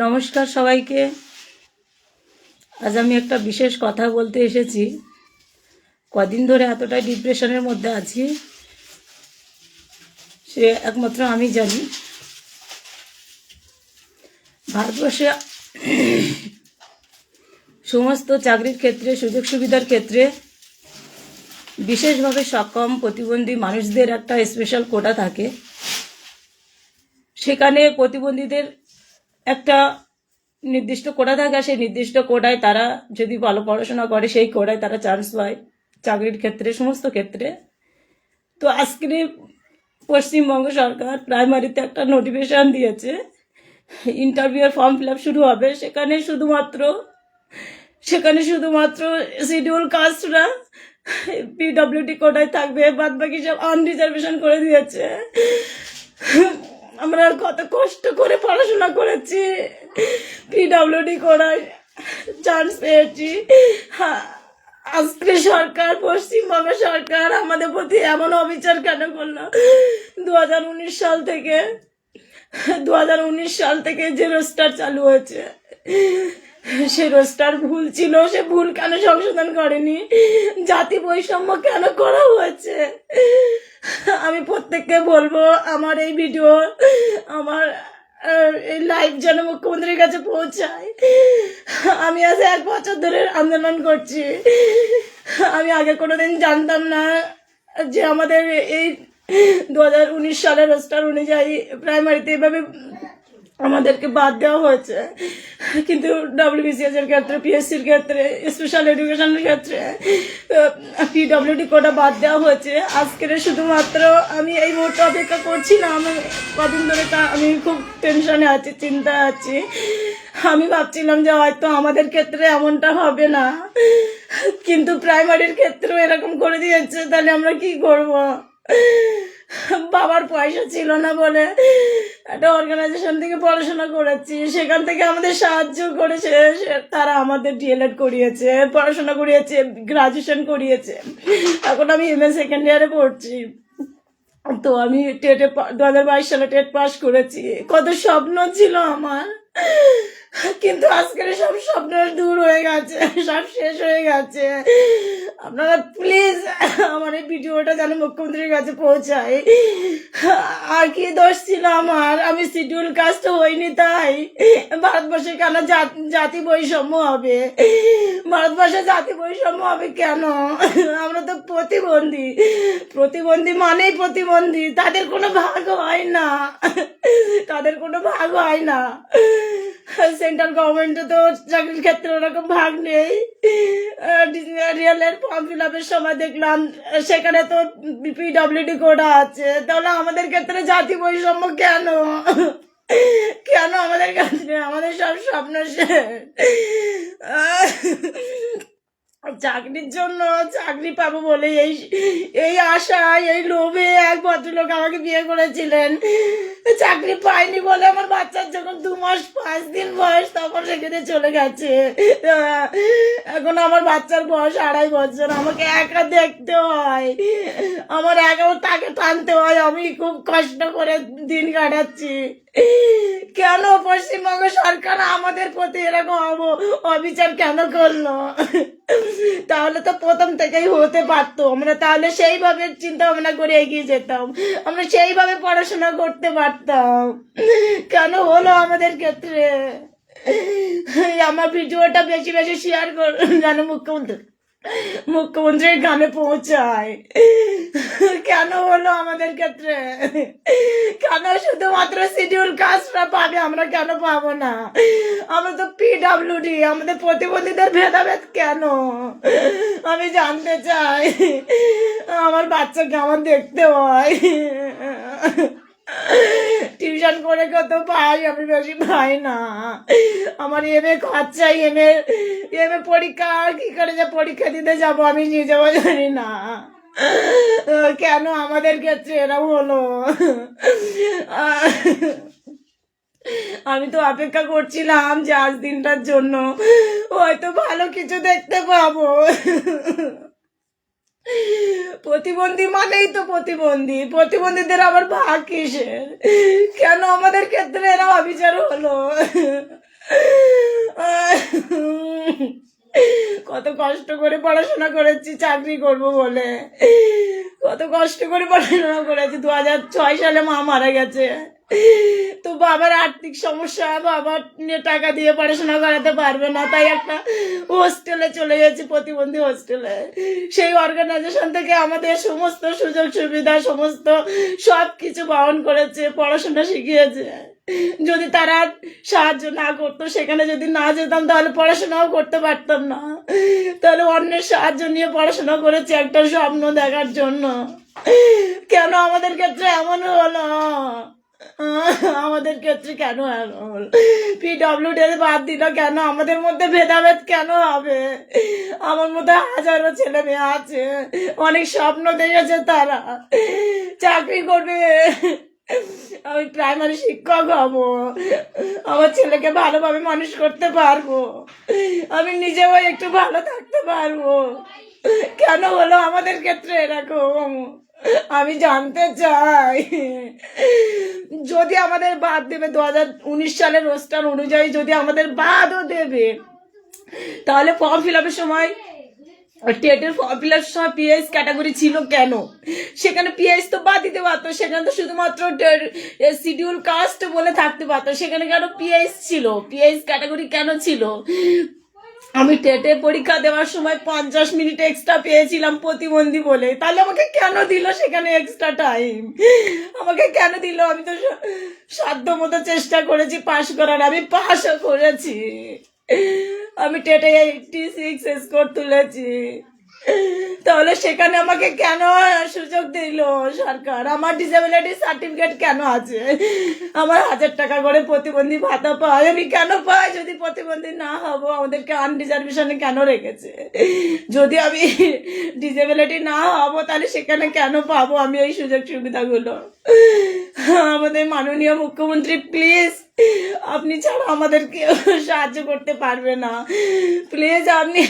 নমস্কার সবাইকে। আজ আমি একটা বিশেষ কথা বলতে এসেছি। কদিন ধরে এতটাই ডিপ্রেশনের মধ্যে আছি, সে একমাত্র আমি জানি। ভারতবর্ষে সমস্ত চাকরির ক্ষেত্রে, সুযোগ সুবিধার ক্ষেত্রে বিশেষভাবে সক্ষম, প্রতিবন্ধী মানুষদের একটা স্পেশাল কোটা থাকে। সেখানে প্রতিবন্ধীদের একটা নির্দিষ্ট কোটা থাকে, সেই নির্দিষ্ট কোটায় তারা যদি ভালো পড়াশোনা করে, সেই কোটায় তারা চান্স পায় চাকরির ক্ষেত্রে, সমস্ত ক্ষেত্রে। তো আজকে পশ্চিমবঙ্গ সরকার প্রাইমারিতে একটা নোটিফিকেশান দিয়েছে ইন্টারভিউয়ের ফর্ম ফিল আপ শুরু হবে। সেখানে শুধুমাত্র সেখানে শুধুমাত্র শিডিউল কাস্টরা পিডব্লিউডি কোটায় থাকবে বাদ বাকি সব আনরিজার্ভেশন করে দিয়েছে। আমরা কত কষ্ট করে পড়াশোনা করেছি। পিডব্লিউডি করার চান্স পেয়েছি। আজকে সরকার, পশ্চিমবঙ্গ সরকার আমাদের প্রতি এমন অবিচার কেন করল? দু হাজার উনিশ সাল থেকে দু হাজার উনিশ সাল থেকে যে রোস্টার চালু হয়েছে, সে রোস্টার ভুল ছিল, সে ভুল কেন সংশোধন করেনি? জাতি বৈষম্য কেন করা হয়েছে? আমি প্রত্যেককে বলব, আমার এই ভিডিও আমার এই লাইভ যেন মুখ্যমন্ত্রীর কাছে পৌঁছায়। আমি আজ এক বছর ধরে আন্দোলন করছি। আমি আগে কোনো দিন জানতাম না যে আমাদের এই দু হাজার উনিশ সালের রোস্টার অনুযায়ী প্রাইমারিতে এভাবে আমাদেরকে বাদ দেওয়া হয়েছে। কিন্তু ডাব্লিউবিসিএস এর ক্ষেত্রে পিএসসির ক্ষেত্রে স্পেশাল এডুকেশনের ক্ষেত্রে পিডব্লিউডি কোটা বাদ দেওয়া হয়েছে। আজকের শুধুমাত্র আমি এই মুহূর্তে অপেক্ষা করছি না, আমি কদিন ধরে আমি খুব টেনশনে আছি, চিন্তায় আছি। আমি ভাবছিলাম যে হয়তো আমাদের ক্ষেত্রে এমনটা হবে না। কিন্তু প্রাইমারির ক্ষেত্রেও এরকম করে দিয়েছে, তাহলে আমরা কি করব? বাবার পয়সা ছিল না বলে একটা অর্গানাইজেশন থেকে পড়াশোনা করেছি। সেখান থেকে আমাদের সাহায্য করেছে। তারা আমাদের ডিএলএড করিয়েছে, পড়াশোনা করিয়েছে গ্রাজুয়েশন করিয়েছে। এখন আমি এম এ সেকেন্ড ইয়ারে পড়ছি। তো আমি টেটে দু হাজার বাইশ সালে টেট পাস করেছি। কত স্বপ্ন ছিল আমার। কিন্তু আজকের সব স্বপ্ন দূর হয়ে গেছে, সব শেষ হয়ে গেছে। আপনারা প্লিজ আমার এই ভিডিওটা যেন মুখ্যমন্ত্রীর কাছে পৌঁছায়। আর কি দোষ ছিল আমার? আমি শিডিউল কাস্ট হইনি তাই। ভারতবর্ষে কেন জাত- বৈষম্য হবে? ভারতবর্ষে জাতি বৈষম্য হবে কেন? আমরা তো প্রতিবন্ধী। প্রতিবন্ধী মানেই প্রতিবন্ধী। তাদের কোনো ভাগ হয় না। তাদের কোনো ভাগ হয় না। সেন্ট্রাল গভর্নমেন্টে তো চাকরির ক্ষেত্রে ওরকম ভাগ নেই। রিয়েলের ফর্ম ফিল আপের সময় দেখলাম, সেখানে তো পিডব্লিউডি কোটা আছে। তাহলে আমাদের ক্ষেত্রে জাতি বৈষম্য কেন? কেন আমাদের কাছে আমাদের সব স্বপ্ন শেষ। চাকরির জন্য চাকরি পাবো বলে এই এই আশা এই লোভে এক ভদ্রলোক আমাকে বিয়ে করেছিলেন। চাকরি পাইনি বলে আমার বাচ্চার যখন দু মাস, পাঁচ দিন বয়স, তখন সেখানে চলে গেছে। এখন আমার বাচ্চার বয়স আড়াই বছর, আমাকে একা দেখতে হয়। আমার একা তাকে টানতে হয়, আমি খুব কষ্ট করে দিন কাটাচ্ছি। কেন পশ্চিমবঙ্গ সরকার আমাদের প্রতি এরকম অব- অবিচার কেন করল? তাহলে তো প্রথম থেকেই হতে পারতো। আমরা তাহলে সেইভাবে চিন্তা ভাবনা করে এগিয়ে যেতাম। আমরা সেইভাবে পড়াশোনা করতে পারতাম। কেন হলো আমাদের ক্ষেত্রে? আমার ভিডিওটা বেশি বেশি শেয়ার করুন যেন মুখ্যমন্ত্রী। মুখ্যমন্ত্রীর গানে পৌঁছায়। কেন হলো আমাদের ক্ষেত্রে? কেন শুধুমাত্র শিডিউল কাস্টরা পাবে, আমরা কেন পাবো না? আমরা তো পিডাব্লিউডি আমাদের প্রতিবন্ধীদের ভেদাভেদ কেন? আমি জানতে চাই। আমার বাচ্চাকে আমার দেখতে হয়। টিউশন করে কত পাই? আমি বেশি পাই না। আমার এম এ খরচা এম এ এম এ পরীক্ষা আর কি করে যে পরীক্ষা দিতে যাব আমি নিজেও জানি না। কেন আমাদের ক্ষেত্রে এরকম হলো? আমি তো অপেক্ষা করছিলাম যে আজ দিনটার জন্য। হয়তো ভালো কিছু দেখতে পাবো। প্রতিবন্ধী মানেই তো প্রতিবন্ধী। প্রতিবন্ধীদের আবার ভাগ কিসের? কেন আমাদের ক্ষেত্রে এরা অবিচার হলো? কত কষ্ট করে পড়াশোনা করেছি, চাকরি করব বলে। কত কষ্ট করে পড়াশোনা করেছি, দু হাজার ছয় সালে মা মারা গেছে। বাবার আর্থিক সমস্যা নিয়ে টাকা দিয়ে পড়াশোনা করাতে পারবে না, তাই একটা হোস্টেলে চলে গেছি, প্রতিবন্ধী হোস্টেলে সেই অর্গানাইজেশন থেকে আমাদের সমস্ত সুযোগ সুবিধা, সমস্ত সব কিছু বহন করেছে, পড়াশোনা শিখিয়েছে। যদি তারা সাহায্য না করতো, সেখানে যদি না যেতাম, তাহলে পড়াশোনাও করতে পারতাম না। তাহলে অন্যের সাহায্য নিয়ে পড়াশোনা করেছি একটা স্বপ্ন দেখার জন্য। কেন আমাদের ক্ষেত্রে এমন হলো? আমাদের ক্ষেত্রে কেন এমন? পিডব্লিউডি বাদ দিল কেন? আমাদের মধ্যে ভেদাভেদ কেন হবে? আমার মধ্যে হাজারো ছেলে মেয়ে আছে। অনেক স্বপ্ন দেখেছে তারা। চাকরি করবে। আমি প্রাইমারি শিক্ষক হব। আমার ছেলেকে ভালোভাবে মানুষ করতে পারব। আমি নিজেও একটু ভালো থাকতে পারব। কেন হলো আমাদের ক্ষেত্রে এরকম? আমি জানতে চাই। যদি আমাদের বাদ দেবে দু হাজার উনিশ সালের রোস্টার অনুযায়ী যদি আমাদের বাদও দেবে, তাহলে ফর্ম ফিল আপের সময় টেটের ফর্ম ফিল আপের সময় পিএইচ ক্যাটাগরি ছিল কেন? সেখানে পিএইচ তো বাদ দিতে পারতো, সেখানে তো শুধুমাত্র শিডিউল কাস্ট বলে থাকতে পারতো, সেখানে কেন পিএইচ ছিল? পিএইচ ক্যাটাগরি কেন ছিল? আমি টেটের পরীক্ষা দেওয়ার সময় পঞ্চাশ মিনিট এক্সট্রা পেয়েছিলাম প্রতিবন্ধী বলে। তাহলে আমাকে কেন দিল সেখানে এক্সট্রা টাইম আমাকে কেন দিল? আমি তো সাধ্য মতো চেষ্টা করেছি পাশ করার, আমি পাশও করেছি। আমি টেটে এইটটি সিক্স স্কোর তুলেছি। তাহলে সেখানে আমাকে কেন সুযোগ দিল সরকার? আমার ডিসেবিলিটি সার্টিফিকেট কেন আছে? আমার হাজার টাকা করে প্রতিবন্ধী ভাতা পাই আমি কেন পাই যদি প্রতিবন্ধী না হব? আমাদেরকে আনরিজার্ভেশনে কেন রেখেছে? যদি আমি ডিসেবিলিটি না হব, তাহলে সেখানে কেন পাবো আমি এই সুযোগ সুবিধাগুলো আমাদের মাননীয় মুখ্যমন্ত্রী প্লিজ আপনি ছাড়া আমাদেরকে সাহায্য করতে পারবে না। প্লিজ আপনি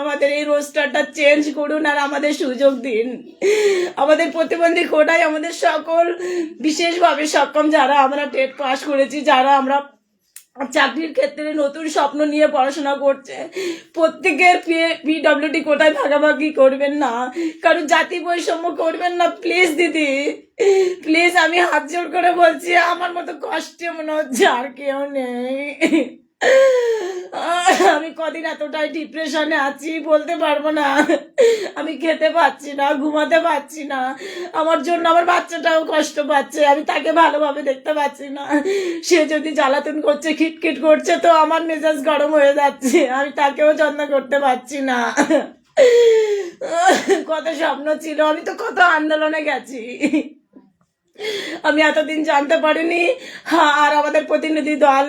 আমাদের এই রোস্টারটা চেঞ্জ করুন আর আমাদের সুযোগ দিন। আমাদের প্রতিবন্ধী কোটায় আমাদের সকল, বিশেষভাবে সক্ষম যারা আমরা টেট পাস করেছি, যারা আমরা চাকরির ক্ষেত্রে নতুন স্বপ্ন নিয়ে পড়াশোনা করছে। প্রত্যেকের পিডব্লিউডি কোথায় ভাগাভাগি করবেন না? কারণ জাতি বৈষম্য করবেন না প্লিজ দিদি। প্লিজ আমি হাত জোর করে বলছি, আমার মতো কষ্টে মনে হচ্ছে আর কেউ নেই। আমি কদিন এতটাই ডিপ্রেশনে আছি, বলতে পারব না। আমি খেতে পাচ্ছি না, ঘুমাতে পাচ্ছি না। আমার জন্য আমার বাচ্চাটাও কষ্ট পাচ্ছে, আমি তাকে ভালোভাবে দেখতে পাচ্ছি না। সে যদি জ্বালাতন করছে, খিটখিট করছে, তো আমার মেজাজ গরম হয়ে যাচ্ছে, আমি তাকেও যত্ন করতে পারছি না। কত স্বপ্ন ছিল, আমি তো কত আন্দোলনে গেছি। আমি এতদিন জানতে পারিনি। হ্যাঁ আর আমাদের প্রতিনিধি দল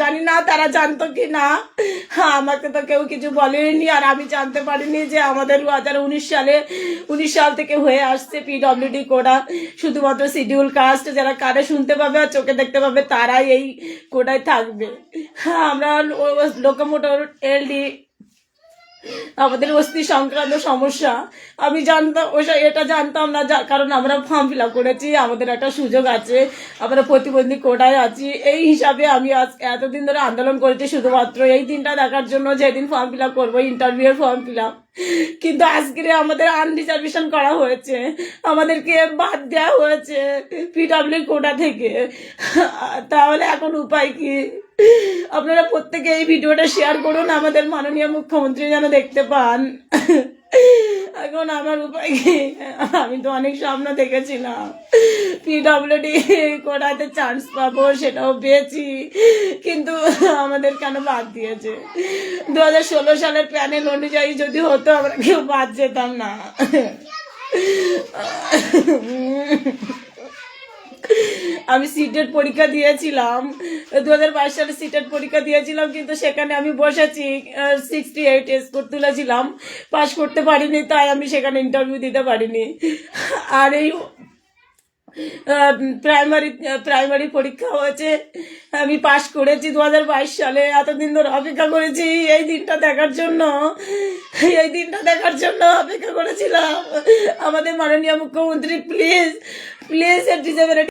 জানি না তারা জানতো কি না। হ্যাঁ আমাকে তো কেউ কিছু বলেনি, আর আমি জানতে পারিনি যে আমাদের দু হাজার উনিশ সালে, উনিশ সাল থেকে হয়ে আসছে পিডব্লিউডি কোডা। শুধুমাত্র শিডিউল কাস্ট যারা কানে শুনতে পাবে আর চোখে দেখতে পাবে, তারাই এই কোডায় থাকবে। হ্যাঁ আমরা লোকোমোটর এলডি আমাদের অস্থি সংক্রান্ত সমস্যা। আমি জানতাম ওসব এটা জানতাম না কারণ আমরা ফর্ম ফিল আপ করেছি, আমাদের একটা সুযোগ আছে, আমরা প্রতিবন্ধী কোটায় আছি। এই হিসাবে আমি আজ এতদিন ধরে আন্দোলন করেছি, শুধুমাত্র এই দিনটা দেখার জন্য যেদিন ফর্ম ফিল আপ করব ইন্টারভিউর ফর্ম ফিল আপ কিন্তু আজকে আমাদের আনরিজার্ভেশন করা হয়েছে। আমাদেরকে বাদ দেওয়া হয়েছে পিডাব্লিউ কোটা থেকে। তাহলে এখন উপায় কি? আপনারা প্রত্যেকে এই ভিডিওটা শেয়ার করুন, আমাদের মাননীয় মুখ্যমন্ত্রী যেন দেখতে পান। এখন আমার উপায় কি? আমি তো অনেক স্বপ্ন দেখেছিলাম। পিডব্লিউডি কোটাতে চান্স পাবো, সেটাও পেয়েছি। কিন্তু আমাদের কেন বাদ দিয়েছে? দু হাজার ষোলো সালের প্যানেল অনুযায়ী যদি হতো, আমরা কেউ বাদ যেতাম না। আমি সিটের পরীক্ষা দিয়েছিলাম। দু হাজার বাইশ সালে সিটের পরীক্ষা দিয়েছিলাম, কিন্তু সেখানে আমি বসেছি সিক্সটি এইট স্কোর তুলেছিলাম পাশ করতে পারিনি, তাই আমি সেখানে ইন্টারভিউ দিতে পারিনি। আর এই প্রাইমারি প্রাইমারি পরীক্ষা হয়েছে, আমি পাশ করেছি দু হাজার বাইশ সালে। এতদিন ধরে অপেক্ষা করেছি, এই দিনটা দেখার জন্য, এই দিনটা দেখার জন্য অপেক্ষা করেছিলাম। আমাদের মাননীয় মুখ্যমন্ত্রী প্লিজ প্লিজ ডিসেবিলিটি